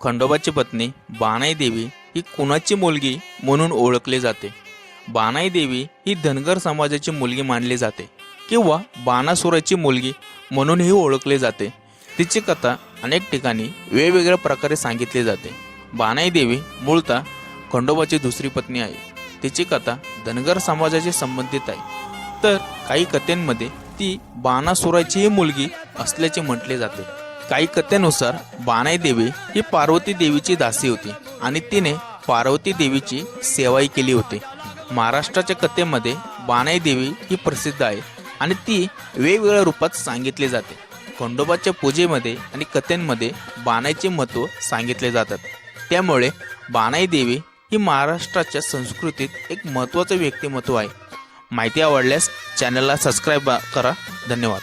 खंडोबाची पत्नी बाणाई देवी ही कुणाची मुलगी म्हणून ओळखली जाते? बाणाई देवी ही धनगर समाजाची मुलगी मानली जाते किंवा बाणासुराची मुलगी म्हणूनही ओळखली जाते. तिची कथा अनेक ठिकाणी वेगवेगळ्या प्रकारे सांगितली जाते. बाणाई देवी मूळतः खंडोबाची दुसरी पत्नी आहे. तिची कथा धनगर समाजाशी संबंधित आहे. तर काही कथेंमध्ये ती बाणासुराचीही मुलगी असल्याचे म्हटले जाते. काही कथेनुसार बाणाई देवी ही पार्वती देवीची दासी होती आणि तिने पार्वती देवीची सेवाही केली होती. महाराष्ट्राच्या कथेमध्ये बाणाई देवी ही प्रसिद्ध आहे आणि ती वेगवेगळ्या रूपात सांगितली जाते. खंडोबाच्या पूजेमध्ये आणि कथेंमध्ये बाणाईचे महत्त्व सांगितले जातात. त्यामुळे बाणाई देवी ही महाराष्ट्राच्या संस्कृतीत एक महत्त्वाचं व्यक्तिमत्व आहे. माहिती आवडल्यास चॅनलला सबस्क्राईब करा. धन्यवाद.